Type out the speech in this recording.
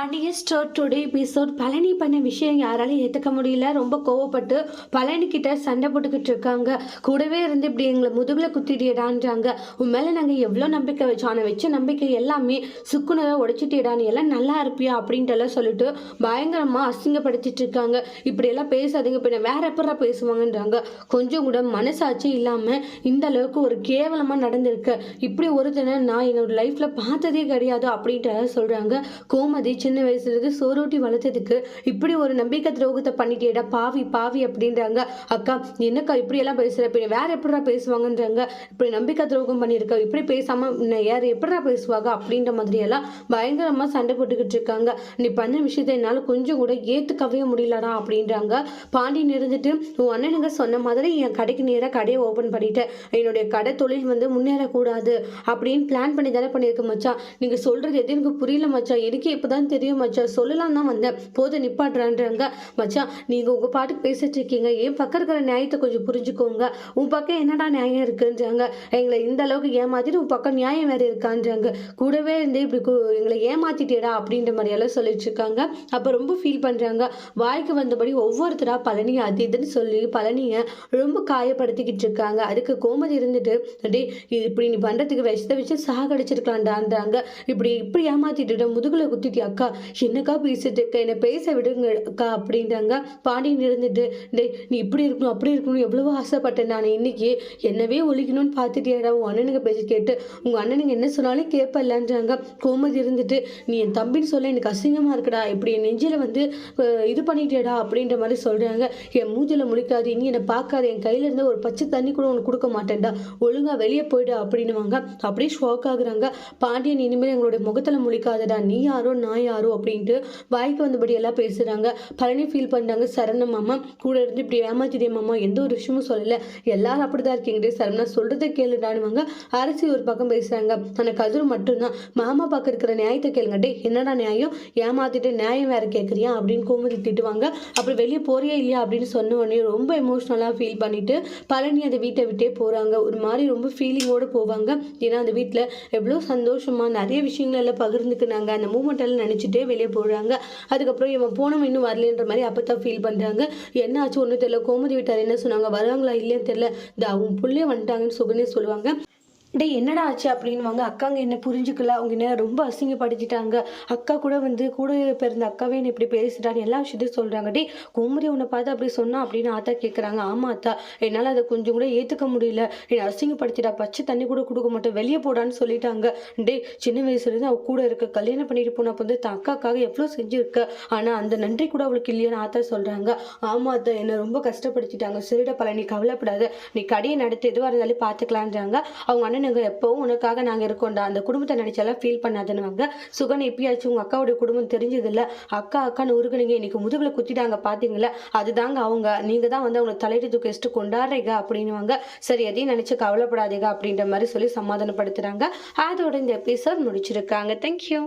ஹானியஸ்ட் today episode Palani பண்ண விஷயம் யாராலையும் ஏற்றுக்க முடியல. ரொம்ப கோவப்பட்டு பழனி கிட்ட சண்டை போட்டுக்கிட்டு இருக்காங்க. கூடவே இருந்து இப்படி எங்களை முதுகில் குத்திட்டியடான்றாங்க. உன் மேலே நாங்கள் எவ்வளோ நம்பிக்கை வச்சோம். ஆனால் வச்ச நம்பிக்கை எல்லாமே சுக்குனரை உடைச்சிட்டியடா. நீ எல்லாம் நல்லா இருப்பியா அப்படின்ட்டு எல்லாம் சொல்லிட்டு பயங்கரமாக அசிங்கப்படுத்திட்டு இருக்காங்க. இப்படியெல்லாம் பேசாதீங்க. பின்ன வேற எப்படா பேசுவாங்கன்றாங்க. கொஞ்சம் கூட மனசாட்சி இல்லாமல் இந்த அளவுக்கு ஒரு கேவலமாக நடந்திருக்கு. இப்படி ஒருத்தனை நான் என்னோட லைஃப்பில் பார்த்ததே கிடையாது அப்படின்ட்டு சொல்கிறாங்க கோமதி சின்ன வயசுலேருந்து சோரோட்டி வளர்த்ததுக்கு இப்படி ஒரு நம்பிக்கை துரோகத்தை பண்ணிட்டேடா பாவி பாவி அப்படின்றாங்க. அக்கா என்னக்கா இப்படி எல்லாம் பேசுற வேற எப்படிடா பேசுவாங்கன்றாங்க. இப்படி நம்பிக்கை துரோகம் பண்ணியிருக்க இப்படி பேசாமல் யார் எப்படிடா பேசுவாங்க அப்படின்ற மாதிரி எல்லாம் சண்டை போட்டுக்கிட்டு இருக்காங்க. நீ பண்ண விஷயத்தை என்னால் கொஞ்சம் கூட ஏற்றுக்கவே முடியலடா அப்படின்றாங்க. பாண்டி இருந்துட்டு உன் அண்ணனுங்க சொன்ன மாதிரி என் கடைக்கு நேராக கடையை ஓப்பன் பண்ணிட்டேன். என்னுடைய கடை தொழில் வந்து முன்னேறக்கூடாது அப்படின்னு பிளான் பண்ணி தானே பண்ணியிருக்க மச்சான். நீங்கள் சொல்கிறது எது? எனக்கு புரியல மச்சான். எனக்கு இப்பதான் தெரியும் மச்சான். சொல்லலாம் தான் வந்தேன். போது நிப்பாட்டுறான்றாங்க. மச்சான் நீங்கள் உங்கள் பாட்டுக்கு பேசிட்டு இருக்கீங்க. என் பக்கம் இருக்கிற நியாயத்தை கொஞ்சம் புரிஞ்சுக்கோங்க. உன் பக்கம் என்னடா நியாயம் இருக்குன்றாங்க. எங்களை இந்த அளவுக்கு ஏமாத்திட்டு உன் பக்கம் நியாயம் வேற இருக்கான்றாங்க. கூடவே இருந்து இப்படி எங்களை ஏமாத்திட்டேடா அப்படின்ற மாதிரியெல்லாம் சொல்லிட்டு இருக்காங்க. அப்போ ரொம்ப ஃபீல் பண்ணுறாங்க வாய்க்கு வந்தபடி ஒவ்வொருத்தரா பழனி அது இதுன்னு சொல்லி பழனியை ரொம்ப காயப்படுத்திக்கிட்டு இருக்காங்க. அதுக்கு கோமதி இருந்துட்டு டேய் இது இப்படி நீ பண்ணுறதுக்கு விஷத்தை வச்சு சாகடிச்சிருக்கலாம்டான்றாங்க. இப்படி இப்படி ஏமாத்திட்டு முதுகில் குத்திட்டி அக்கா என்னக்கா பேசிட்டு இருக்க? என்னை பேச விடுங்க அக்கா அப்படின்றாங்க. பாண்டியன் இருந்துட்டு டேய் நீ இப்படி இருக்கணும் அப்படி இருக்கணும் எவ்வளவோ ஆசைப்பட்டேன் நான். இன்னைக்கு என்னவே ஒழிக்கணும்னு பார்த்துட்டியாடா? உன் அண்ணனுங்க பேசி கேட்டு உங்க அண்ணனுங்க என்ன சொன்னாலும் கேட்பல்லன்றாங்க கோமதி இருந்துட்டு நீ என் தம்பின்னு சொல்ல எனக்கு அசிங்கமா இருக்குடா. இப்படி என் நெஞ்சில வந்து இது பண்ணிட்டியடா? அப்படின்ற மாதிரி சொல்றாங்க. என் மூஞ்சில முழிக்காது நீ என்னை பார்க்காது. என் கையில இருந்து ஒரு பச்சை தண்ணி கூட உனக்கு கொடுக்க மாட்டேன்டா. ஒழுங்கா வெளியே போயிடு அப்படின்னுவாங்க. அப்படியே ஷாக் ஆகுறாங்க. பாண்டியன் இனிமேல் எங்களுடைய முகத்துல முழிக்காதடா. நீ யாரோ நான் யாரோ அப்படின்ட்டு வாய்க்கு வந்தபடி எல்லாம் பேசுகிறாங்க பழனி ஃபீல் பண்ணுறாங்க சரணம் மாமா. கூட இருந்து இப்படி ஏமாத்திடே மாமா எந்த ஒரு விஷயமும் சொல்லலை. எல்லாரும் அப்படி தான் இருக்கீங்க சரணா சொல்கிறத கேளுடானுவாங்க. அரசி ஒரு பக்கம் பேசுகிறாங்க ஆனால் கதிர் மட்டும்தான். மாமா பக்கம் இருக்கிற நியாயத்தை கேளுங்க. டே என்னடா நியாயம்? ஏமாத்திட்டு நியாயம் வேறு கேட்குறியா அப்படின்னு கோமதி திட்டுவாங்க. அப்புறம் வெளியே போறியா இல்லையா அப்படின்னு சொன்ன உடனே ரொம்ப எமோஷ்னலாக ஃபீல் பண்ணிட்டு பழனி அந்த வீட்டை விட்டே போகிறாங்க ஒரு மாதிரி ரொம்ப ஃபீலிங்கோட போவாங்க. ஏன்னா அந்த வீட்டில் எவ்வளோ சந்தோஷமாக நிறைய விஷயங்கள் எல்லாம் பகிர்ந்துக்கினாங்க. அந்த மூமெண்ட் எல்லாம் நினைச்சிட்டே வெளியே போடுறாங்க அதுக்கப்புறம் இவன் போனவன் இன்னும் வரலன்ற மாதிரி அப்போ தான் ஃபீல் பண்ணுறாங்க என்ன ஆச்சு ஒன்றும் தெரியல. கோமதி வீட்டார் என்ன சொன்னாங்க? வராங்களா இல்லையான்னு தெரியல. இந்த அவங்க பிள்ளைய வந்துட்டாங்கன்னு சுகனே சொல்லுவாங்க. டேய் என்னடா ஆச்சு அப்படின்வாங்க அக்காங்க என்ன புரிஞ்சுக்கல. அவங்க என்ன ரொம்ப அசிங்கப்படுத்திட்டாங்க. அக்கா கூட வந்து கூட பிறந்த அக்காவே என்ன இப்படி பேசிட்டான்னு எல்லா விஷயத்தையும் சொல்கிறாங்க டே குமரி உன்னை பார்த்து அப்படி சொன்னா அப்படின்னு ஆத்தா கேட்குறாங்க ஆமா அத்தா என்னால் அதை கொஞ்சம் கூட ஏற்றுக்க முடியல. என்னை அசிங்கப்படுத்திட்டா பச்சை தண்ணி கூட கொடுக்க மாட்டேன். வெளியே போடான்னு சொல்லிட்டாங்க. டேய் சின்ன வயசுலேருந்து அவள் கூட இருக்க. கல்யாணம் பண்ணிட்டு போன வந்து தன் அக்காக்காக எவ்வளோ செஞ்சுருக்க. ஆனால் அந்த நன்றி கூட அவளுக்கு இல்லையான்னு ஆத்தா சொல்கிறாங்க ஆமா அத்தா என்னை ரொம்ப கஷ்டப்படுத்திட்டாங்க. சரிடா பழனி. கவலைப்படாத. நீ கடையை நடத்தி. எதுவாக இருந்தாலும் பார்த்துக்கலான்றாங்க. அவங்க அண்ணன் அண்ணனுங்க எப்பவும் உனக்காக நாங்கள் இருக்கோம்டா. அந்த குடும்பத்தை நினச்சாலாம் ஃபீல் பண்ணாதுன்னுவாங்க சுகன் எப்பயாச்சும் உங்கள் அக்காவுடைய குடும்பம் தெரிஞ்சதில்ல. அக்கா அக்கான்னு உருகுனீங்க இன்னைக்கு முதுகுல குத்திட்டாங்க பார்த்தீங்களா அதுதாங்க அவங்க. நீங்கள் தான் வந்து அவங்களை தலையிட்டு தூக்கி வச்சுட்டு கொண்டாடுறீங்க அப்படின்னுவாங்க சரி எதையும் நினச்சி கவலைப்படாதீங்க அப்படின்ற மாதிரி சொல்லி சமாதானப்படுத்துகிறாங்க அதோட இந்த எபிசோட் முடிச்சிருக்காங்க. தேங்க்யூ